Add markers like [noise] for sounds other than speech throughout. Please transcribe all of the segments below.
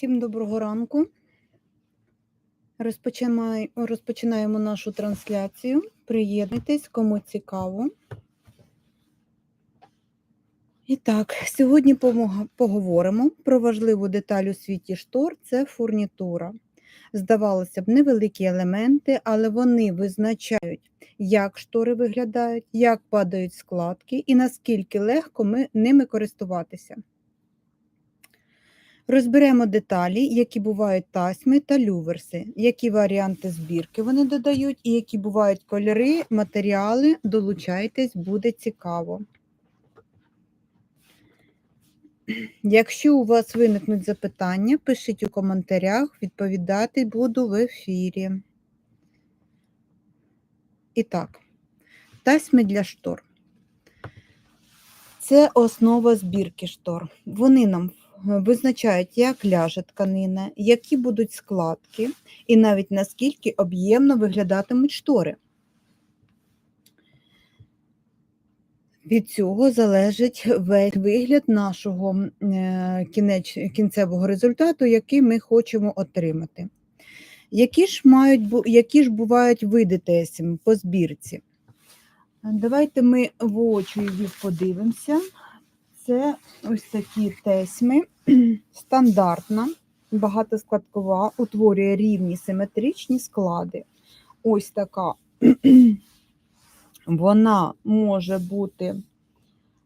Всім доброго ранку. Розпочинаємо нашу трансляцію. Приєднуйтесь, кому цікаво. І так, сьогодні поговоримо про важливу деталь у світі штор це фурнітура. Здавалося б, невеликі елементи, але вони визначають, як штори виглядають, як падають складки і наскільки легко ми ними користуватися. Розберемо деталі, які бувають тасьми та люверси, які варіанти збірки вони додають, і які бувають кольори, матеріали. Долучайтесь, буде цікаво. Якщо у вас виникнуть запитання, пишіть у коментарях, відповідати буду в ефірі. І так, тасьми для штор. Це основа збірки штор. Вони нам визначають, як ляже тканина, які будуть складки, і навіть наскільки об'ємно виглядатимуть штори. Від цього залежить весь вигляд нашого е, кінцевого результату, який ми хочемо отримати. Які ж, мають, які ж бувають види тесім по збірці? Давайте ми в очі їх подивимося. Це ось такі тесьми, [clears throat] стандартна, багатоскладкова, утворює рівні симетричні склади. Ось така. [clears throat] Вона може бути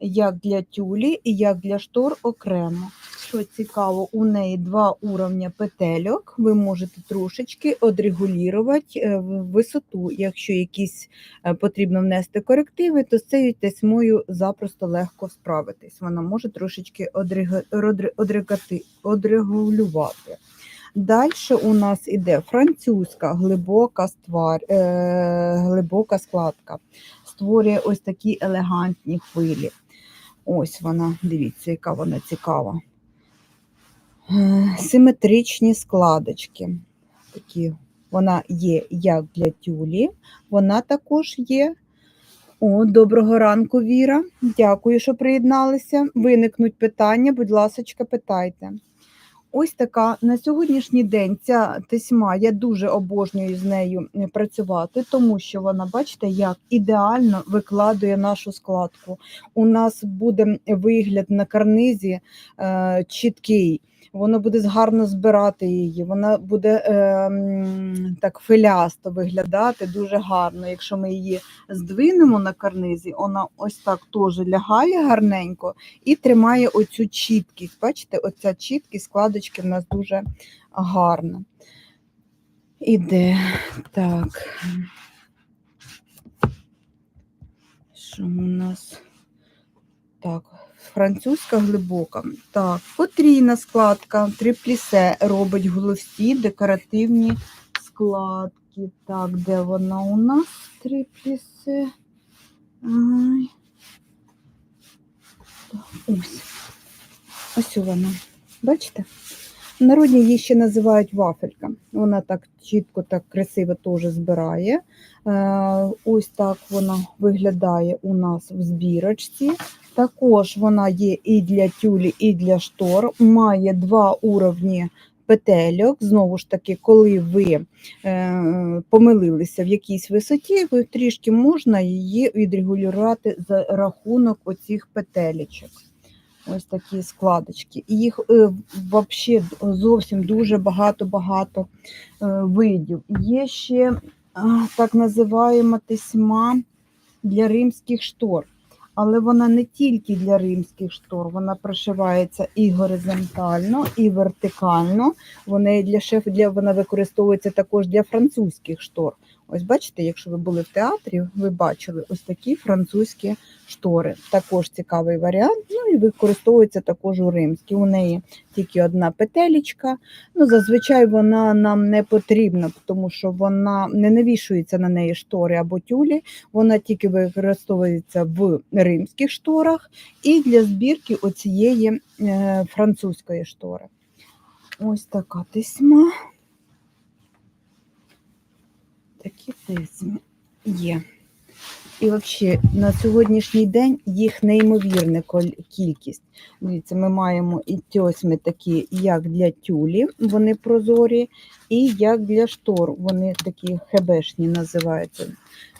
як для тюлі і як для штор окремо. Що цікаво, у неї два уровня петельок. Ви можете трошечки одрегулювати е, висоту. Якщо якісь е, потрібно внести корективи, то з цією тесьмою запросто легко справитись. Вона може трошечки одрегулювати. Далі у нас іде французька глибока, ствар, е, глибока складка. Створює ось такі елегантні хвилі. Ось вона, дивіться, яка вона цікава. Симетричні складочки. Такі. Вона є як для тюлі, вона також є. О, доброго ранку, Віра. Дякую, що приєдналися. Виникнуть питання, будь ласка, питайте. Ось така на сьогоднішній день ця тесьма, я дуже обожнюю з нею е, працювати, тому що вона, бачите, як ідеально викладує нашу складку. У нас буде вигляд на карнизі е, чіткий, воно буде гарно збирати її, вона буде е, так филясто виглядати дуже гарно. Якщо ми її здвинемо на карнизі, вона ось так теж лягає гарненько і тримає оцю чіткість. Бачите, оця чіткість складочки в нас дуже гарна. Іде так. Що у нас? Так, французька глибока. Так, потрійна складка, триплісе робить глусті декоративні складки. Так, де вона у нас? Триплісе. Ось. Ось вона. Бачите? В народі її ще називають вафелька. Вона так чітко, так красиво теж збирає. Е, Ось так вона виглядає у нас в збірочці. Також вона є і для тюлі, і для штор. Має два уровні петельок. Знову ж таки, коли ви е, помилилися в якійсь висоті, ви трішки можна її відрегулювати за рахунок оцих петелечок. Ось такі складочки. І їх е, вообще зовсім дуже багато-багато е, видів. Є ще а, так називаємо тесьма для римських штор. Але вона не тільки для римських штор, вона прошивається і горизонтально, і вертикально. Вона для шеф, для вона використовується також для французьких штор. Ось бачите, якщо ви були в театрі, ви бачили ось такі французькі штори. Також цікавий варіант. Ну і використовується також у римській. У неї тільки одна петелечка. Ну, зазвичай вона нам не потрібна, тому що вона не навішується на неї штори або тюлі. Вона тільки використовується в римських шторах і для збірки оцієї е, французької штори. Ось така тесьма. Такі тесьми є. І взагалі на сьогоднішній день їх неймовірна кількість. Дивіться, ми маємо і тьосьми такі, як для тюлі, вони прозорі, і як для штор, вони такі хебешні називаються.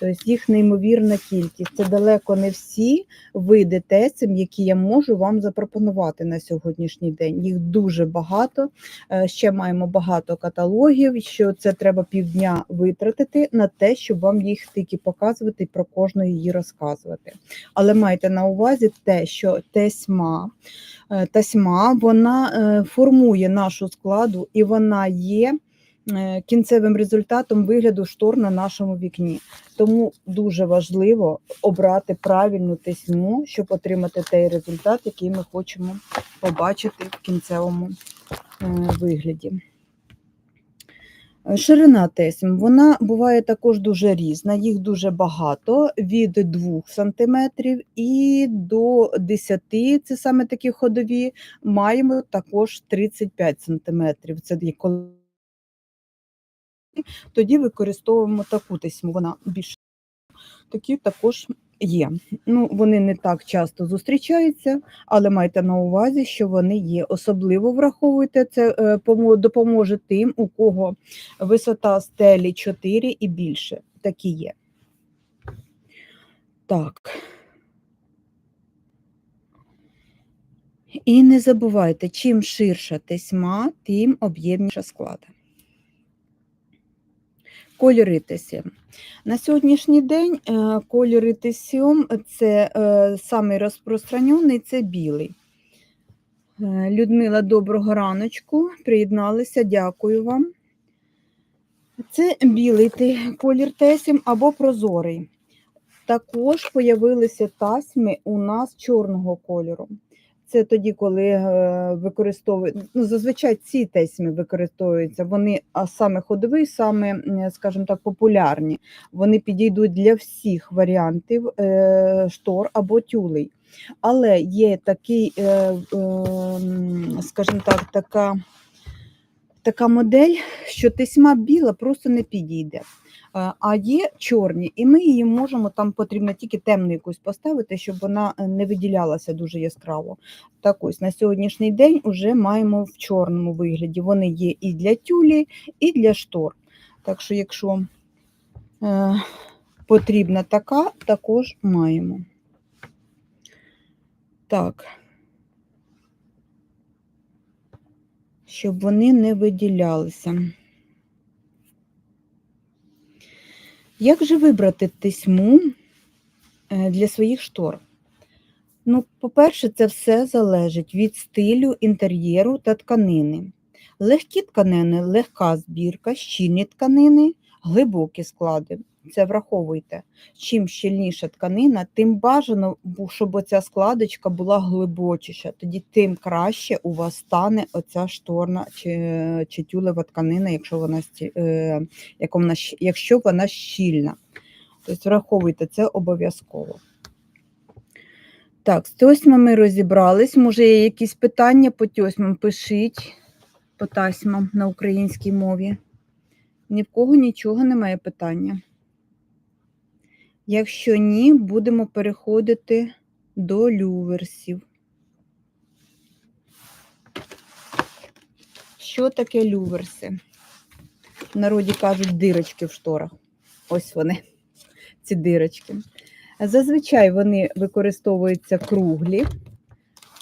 Тобто їх неймовірна кількість. Це далеко не всі види тесем, які я можу вам запропонувати на сьогоднішній день. Їх дуже багато. Е, Ще маємо багато каталогів, що це треба півдня витратити на те, щоб вам їх тільки показувати і про кожну її розказувати. Але майте на увазі те, що тесьма, е, тасьма вона е, формує нашу складу і вона є кінцевим результатом вигляду штор на нашому вікні. Тому дуже важливо обрати правильну тесьму, щоб отримати той результат, який ми хочемо побачити в кінцевому е, вигляді. Е, Ширина тесьм, вона буває також дуже різна, їх дуже багато, від 2 см і до 10 це саме такі ходові, маємо також 35 см. Це коли тоді використовуємо таку тесьму, вона більш такі також є. Ну, вони не так часто зустрічаються, але майте на увазі, що вони є. Особливо враховуйте це, е, допоможе тим, у кого висота стелі 4 і більше. Такі є. Так. І не забувайте, чим ширша тесьма, тим об'ємніша склада. Кольори тесем. На сьогоднішній день е, кольори тесьом це е, самий розпространений це білий. Е, Людмила, доброго раночку. Приєдналися, дякую вам. Це білий колір тесім або прозорий. Також появилися тасьми у нас чорного кольору. Це тоді, коли е, використовують, ну, зазвичай ці тесьми використовуються, вони а саме ходові, саме, скажімо так, популярні. Вони підійдуть для всіх варіантів е, штор або тюлей. Але є такий, е, е, скажімо так, така, така модель, що тесьма біла просто не підійде. А є чорні, і ми її можемо, там потрібно тільки темну якусь поставити, щоб вона е, не виділялася дуже яскраво. Так ось на сьогоднішній день вже маємо в чорному вигляді. Вони є і для тюлі, і для штор. Так що, якщо е, потрібна така, також маємо. Так. Щоб вони не виділялися. Як же вибрати тесьму е, для своїх штор? Ну, по-перше, це все залежить від стилю, інтер'єру та тканини. Легкі тканини, легка збірка, щільні тканини, глибокі склади. Це враховуйте. Чим щільніша тканина, тим бажано, щоб оця складочка була глибочіша. Тоді тим краще у вас стане оця шторна чи, чи тюлева тканина, якщо вона, е, якщо вона щільна. Тобто враховуйте це обов'язково. Так, з тьосьмами розібрались. Може, є якісь питання по тьосьмам? Пишіть по тасьмам на українській мові. Ні в кого нічого немає питання. Якщо ні, будемо переходити до люверсів. Що таке люверси? В народі кажуть дирочки в шторах. Ось вони, [laughs] ці дирочки. Зазвичай вони використовуються круглі,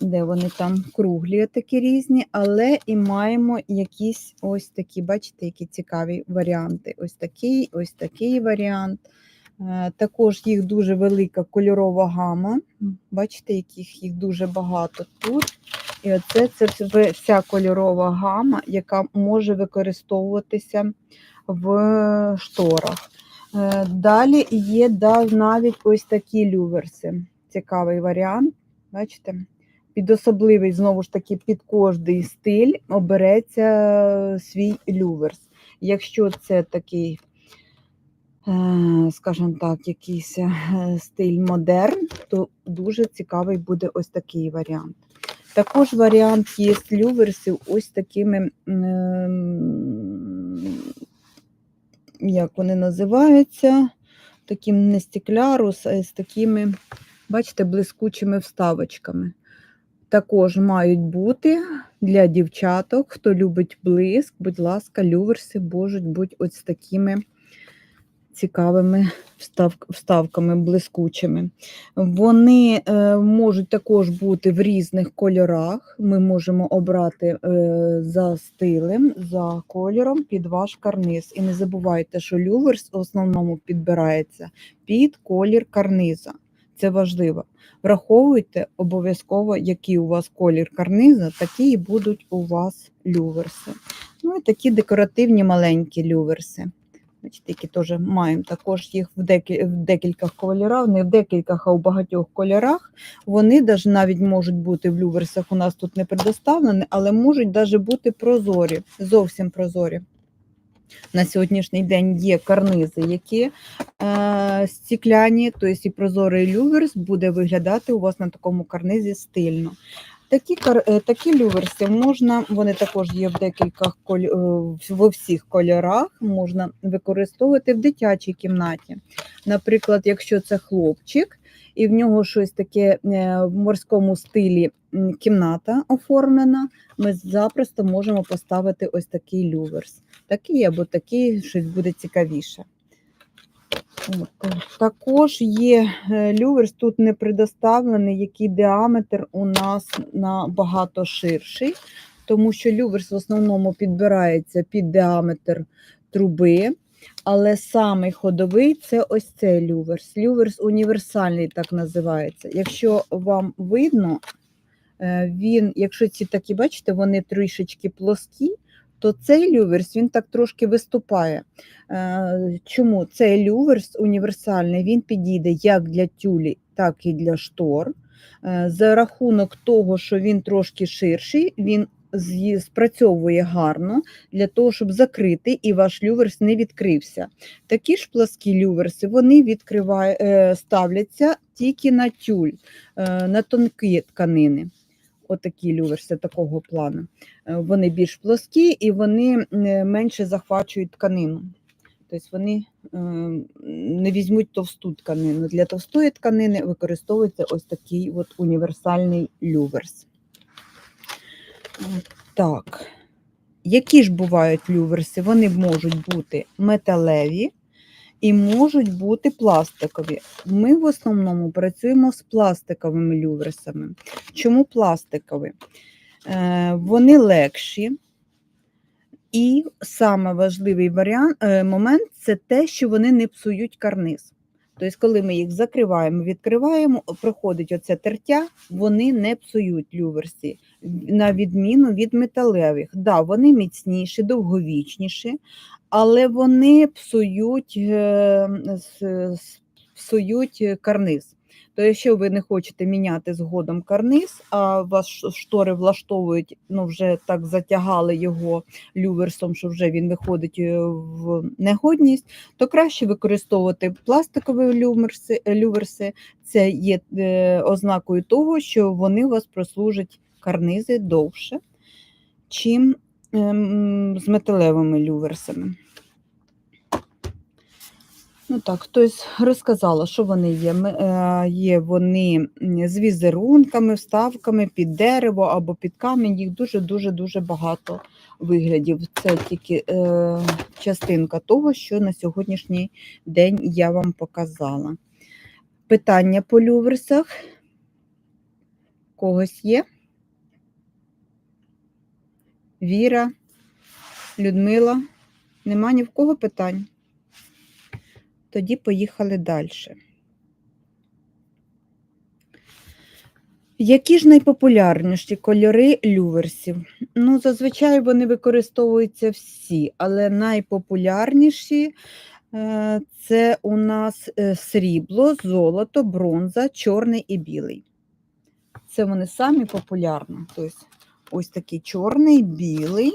де вони там круглі такі різні, але і маємо якісь ось такі, бачите, які цікаві варіанти. Ось такий, ось такий варіант. Е, Також їх дуже велика кольорова гама. Бачите, яких їх дуже багато тут. І оце це вся кольорова гама, яка може використовуватися в шторах. Е, Далі є да, навіть ось такі люверси. Цікавий варіант. Бачите? Під особливий, знову ж таки, під кожний стиль обереться свій люверс. Якщо це такий, е, скажімо так, якийсь е, стиль модерн, то дуже цікавий буде ось такий варіант. Також варіант є з люверсів ось такими, як вони називаються, таким не стеклярус, а з такими, бачите, блискучими вставочками. Також мають бути для дівчаток, хто любить блиск, будь ласка, люверси можуть бути ось такими цікавими вставками блискучими. Вони е, можуть також бути в різних кольорах. Ми можемо обрати е, за стилем, за кольором під ваш карниз. І не забувайте, що люверс в основному підбирається під колір карниза. Це важливо. Враховуйте обов'язково, який у вас колір карниза, такі і будуть у вас люверси. Ну і такі декоративні маленькі люверси. Бачите, які теж маємо також їх в, декі, в декількох кольорах, не в декількох, а у багатьох кольорах. Вони даже навіть можуть бути в люверсах, у нас тут не предоставлені, але можуть навіть бути прозорі, зовсім прозорі. На сьогоднішній день є карнизи, які е, стікляні, тобто і прозорий люверс буде виглядати у вас на такому карнизі стильно. Такі, е, такі люверси можна, вони також є в декількох е, во всіх кольорах, можна використовувати в дитячій кімнаті. Наприклад, якщо це хлопчик, і в нього щось таке е, в морському стилі кімната оформлена, ми запросто можемо поставити ось такий люверс. Такий або такий, щось буде цікавіше. От, Також є е, люверс, тут не предоставлений, який діаметр у нас набагато ширший, тому що люверс в основному підбирається під діаметр труби, але самий ходовий це ось цей люверс. Люверс універсальний, так називається. Якщо вам видно, е, він, якщо ці такі, бачите, вони трішечки плоскі, то цей люверс він так трошки виступає. Е, Чому цей люверс універсальний, він підійде як для тюлі, так і для штор. Е, За рахунок того, що він трошки ширший, він спрацьовує гарно для того, щоб закрити і ваш люверс не відкрився. Такі ж пласкі люверси вони відкриває, е, ставляться тільки на тюль, на тонкі тканини. Отакі люверси такого плану. Е, Вони більш плоскі і вони е, менше захвачують тканину. Тобто вони е, не візьмуть товсту тканину. Для товстої тканини використовується ось такий от універсальний люверс. Так. Які ж бувають люверси? Вони можуть бути металеві і можуть бути пластикові. Ми в основному працюємо з пластиковими люверсами. Чому пластикові? Е, Вони легші. І варіант, е, момент це те, що вони не псують карниз. Тобто, коли ми їх закриваємо, відкриваємо, проходить оце тертя, вони не псують люверсі, на відміну від металевих. Да, вони міцніші, довговічніші, але вони псують, е, псують карниз. То якщо ви не хочете міняти згодом карниз, а вас штори влаштовують, ну вже так затягали його люверсом, що вже він виходить е, в негодність, то краще використовувати пластикові люверси. люверси. Це є е, ознакою того, що вони у вас прослужать карнизи довше, чим ем, з металевими люверсами. Ну так, хтось розказала, що вони є. Е, Є вони з візерунками, вставками під дерево або під камінь. Їх дуже-дуже дуже багато виглядів. Це тільки е, частинка того, що на сьогоднішній день я вам показала. Питання по люверсах. Когось є? Віра, Людмила. Нема ні в кого питань? Тоді поїхали далі. Які ж найпопулярніші кольори люверсів? Ну, зазвичай вони використовуються всі, але найпопулярніші е, це у нас е, срібло, золото, бронза, чорний і білий. Це вони самі популярні. Тобто, ось такий чорний, білий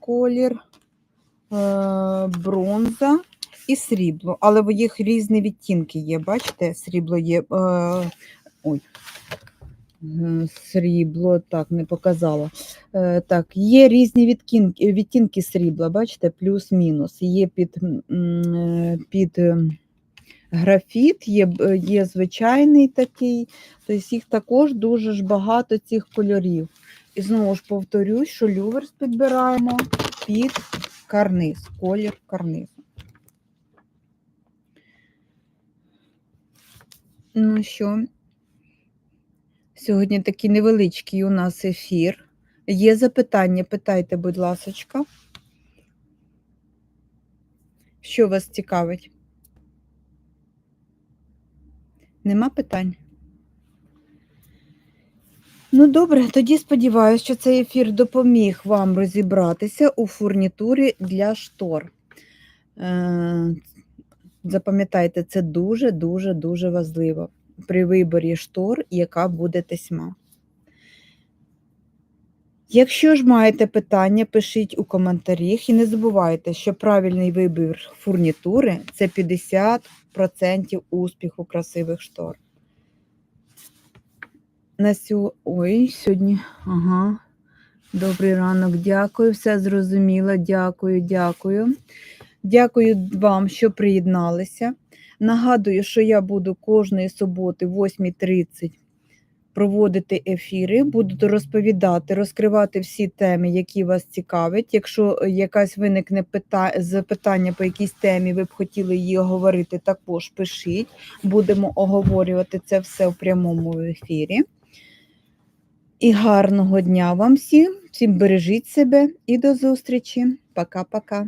колір, бронза і срібло. Але в їх різні відтінки є. Бачите, срібло є. Е, ой, Е, Срібло, так, не показала. Е, Так, є різні відтінки, відтінки срібла, бачите, плюс-мінус. Є під, е, під е, графіт, є, є звичайний такий, тобто їх також дуже ж багато цих кольорів. І знову ж повторюсь, що люверс підбираємо під карниз, колір карнизу. Ну що, сьогодні такий невеличкий у нас ефір. Є запитання, питайте, будь ласочка. Що вас цікавить? Нема питань? Ну, добре, тоді сподіваюся, що цей ефір допоміг вам розібратися у фурнітурі для штор. Е, Запам'ятайте, це дуже, дуже, дуже важливо при виборі штор, яка буде тесьма. Якщо ж маєте питання, пишіть у коментарях і не забувайте, що правильний вибір фурнітури це 50% успіху красивих штор. На сьо... Ой, сьогодні. Ага. Добрий ранок, дякую. Все зрозуміло. Дякую, дякую. Дякую вам, що приєдналися. Нагадую, що я буду кожної суботи в 8.30 проводити ефіри, буду розповідати, розкривати всі теми, які вас цікавлять. Якщо якась виникне пита... запитання по якійсь темі, ви б хотіли її оговорити, також пишіть. Будемо оговорювати це все в прямому ефірі. І гарного дня вам всім. Всім бережіть себе і до зустрічі. Пока-пока.